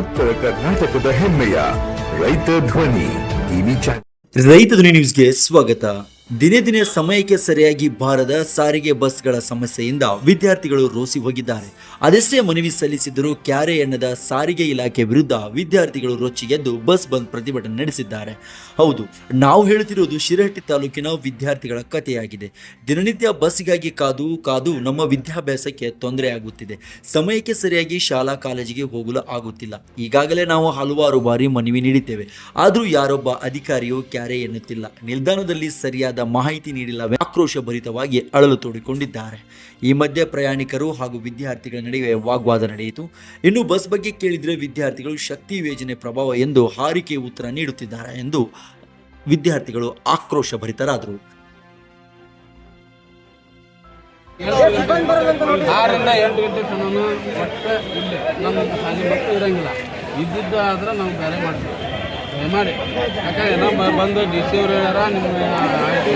ಉತ್ತರ ಕರ್ನಾಟಕದ ಹೆಮ್ಮೆಯ ರೈತ ಧ್ವನಿ ಟಿವಿ ಚಾನೆಲ್. ರೈತ ಧ್ವನಿ ನ್ಯೂಸ್ಗೆ ಸ್ವಾಗತ. ದಿನೇ ದಿನೇ ಸಮಯಕ್ಕೆ ಸರಿಯಾಗಿ ಬಾರದ ಸಾರಿಗೆ ಬಸ್ಗಳ ಸಮಸ್ಯೆಯಿಂದ ವಿದ್ಯಾರ್ಥಿಗಳು ರೋಸಿ ಹೋಗಿದ್ದಾರೆ. ಅದೆಷ್ಟೇ ಮನವಿ ಸಲ್ಲಿಸಿದರೂ ಕ್ಯಾರೆ ಎನ್ನದ ಸಾರಿಗೆ ಇಲಾಖೆ ವಿರುದ್ಧ ವಿದ್ಯಾರ್ಥಿಗಳು ರೊಚ್ಚಿಗೆದ್ದು ಬಸ್ ಬಂದ್ ಪ್ರತಿಭಟನೆ ನಡೆಸಿದ್ದಾರೆ. ಹೌದು, ನಾವು ಹೇಳುತ್ತಿರುವುದು ಶಿರಹಟ್ಟಿ ತಾಲೂಕಿನ ವಿದ್ಯಾರ್ಥಿಗಳ ಕಥೆಯಾಗಿದೆ. ದಿನನಿತ್ಯ ಬಸ್ಗಾಗಿ ಕಾದು ಕಾದು ನಮ್ಮ ವಿದ್ಯಾಭ್ಯಾಸಕ್ಕೆ ತೊಂದರೆ ಆಗುತ್ತಿದೆ. ಸಮಯಕ್ಕೆ ಸರಿಯಾಗಿ ಶಾಲಾ ಕಾಲೇಜಿಗೆ ಹೋಗಲು ಆಗುತ್ತಿಲ್ಲ. ಈಗಾಗಲೇ ನಾವು ಹಲವಾರು ಬಾರಿ ಮನವಿ ನೀಡಿದ್ದೇವೆ. ಆದರೂ ಯಾರೊಬ್ಬ ಅಧಿಕಾರಿಯು ಕ್ಯಾರೆ ಎನ್ನುತ್ತಿಲ್ಲ. ನಿಲ್ದಾಣದಲ್ಲಿ ಸರಿಯಾದ ಮಾಹಿತಿ ನೀಡಿಲ್ಲವೇ ಆಕ್ರೋಶ ಭರಿತವಾಗಿ ಅಳಲು ತೋಡಿಕೊಂಡಿದ್ದಾರೆ. ಈ ಮಧ್ಯೆ ಪ್ರಯಾಣಿಕರು ಹಾಗೂ ವಿದ್ಯಾರ್ಥಿಗಳ ನಡುವೆ ವಾಗ್ವಾದ ನಡೆಯಿತು. ಇನ್ನು ಬಸ್ ಬಗ್ಗೆ ಕೇಳಿದರೆ ವಿದ್ಯಾರ್ಥಿಗಳು ಶಕ್ತಿ ಯೋಜನೆ ಪ್ರಭಾವ ಎಂದು ಹಾರಿಕೆ ಉತ್ತರ ನೀಡುತ್ತಿದ್ದಾರೆ ಎಂದು ವಿದ್ಯಾರ್ಥಿಗಳು ಆಕ್ರೋಶ ಭರಿತರಾದರು ಎಂಟು ಗಂಟೆ ತನಕ ನಮ್ಮ ಮಕ್ಕಳು ಇರಂಗಿಲ್ಲ. ಆದ್ರೆ ನಾವು ಬೇರೆ ಮಾಡ್ತೀವಿ. ದಯಮಾಡಿ ಯಾಕಂದ್ರೆ ನಮ್ಮ ಬಂದು ಡಿ ಸಿ ಅವ್ರು ಹೇಳ್ಯಾರ ನಿಮ್ಮ ಐ ಟಿ